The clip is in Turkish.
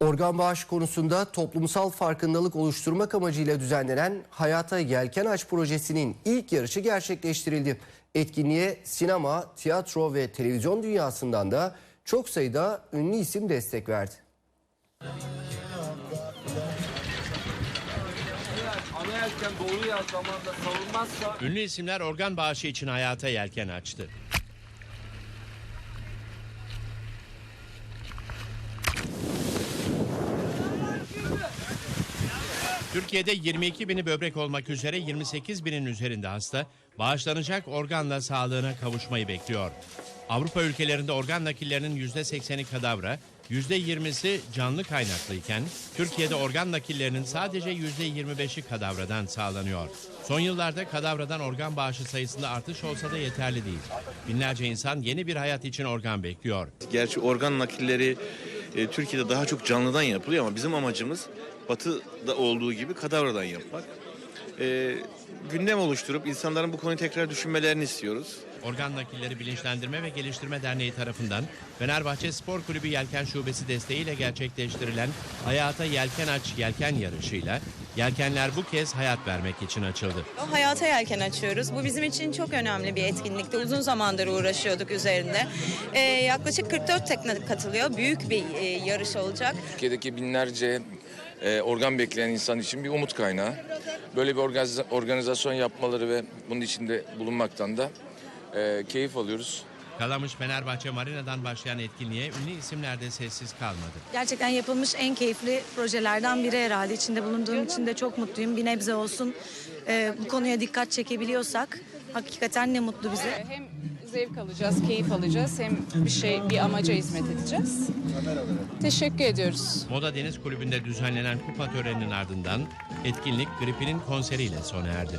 Organ bağış konusunda toplumsal farkındalık oluşturmak amacıyla düzenlenen Hayata Yelken Aç projesinin ilk yarışı gerçekleştirildi. Etkinliğe sinema, tiyatro ve televizyon dünyasından da çok sayıda ünlü isim destek verdi. Ünlü isimler organ bağışı için hayata yelken açtı. Türkiye'de 22 bini böbrek olmak üzere 28 binin üzerinde hasta bağışlanacak organla sağlığına kavuşmayı bekliyor. Avrupa ülkelerinde organ nakillerinin %80'i kadavra, %20'si canlı kaynaklıyken Türkiye'de organ nakillerinin sadece %25'i kadavradan sağlanıyor. Son yıllarda kadavradan organ bağışı sayısında artış olsa da yeterli değil. Binlerce insan yeni bir hayat için organ bekliyor. Gerçi organ nakilleri e, Türkiye'de daha çok canlıdan yapılıyor ama bizim amacımız batıda olduğu gibi kadavradan yapmak. E, gündem oluşturup insanların bu konuyu tekrar düşünmelerini istiyoruz. Organ Nakilleri Bilinçlendirme ve Geliştirme Derneği tarafından Fenerbahçe Spor Kulübü Yelken Şubesi desteğiyle gerçekleştirilen Hayata Yelken Aç Yelken yarışıyla yelkenler bu kez hayat vermek için açıldı. Hayata yelken açıyoruz. Bu bizim için çok önemli bir etkinlikti. Uzun zamandır uğraşıyorduk üzerinde. Ee, yaklaşık 44 tekne katılıyor. Büyük bir e, yarış olacak. Türkiye'deki binlerce e, organ bekleyen insan için bir umut kaynağı. Böyle bir organiza- organizasyon yapmaları ve bunun içinde bulunmaktan da e, keyif alıyoruz. Kalamış Fenerbahçe Marina'dan başlayan etkinliğe ünlü isimler de sessiz kalmadı. Gerçekten yapılmış en keyifli projelerden biri herhalde. İçinde bulunduğum için de çok mutluyum. Bir nebze olsun e, bu konuya dikkat çekebiliyorsak hakikaten ne mutlu bize. Hem zevk alacağız, keyif alacağız hem bir şey, bir amaca hizmet edeceğiz. Teşekkür ediyoruz. Moda Deniz Kulübü'nde düzenlenen kupa töreninin ardından etkinlik gripinin konseriyle sona erdi.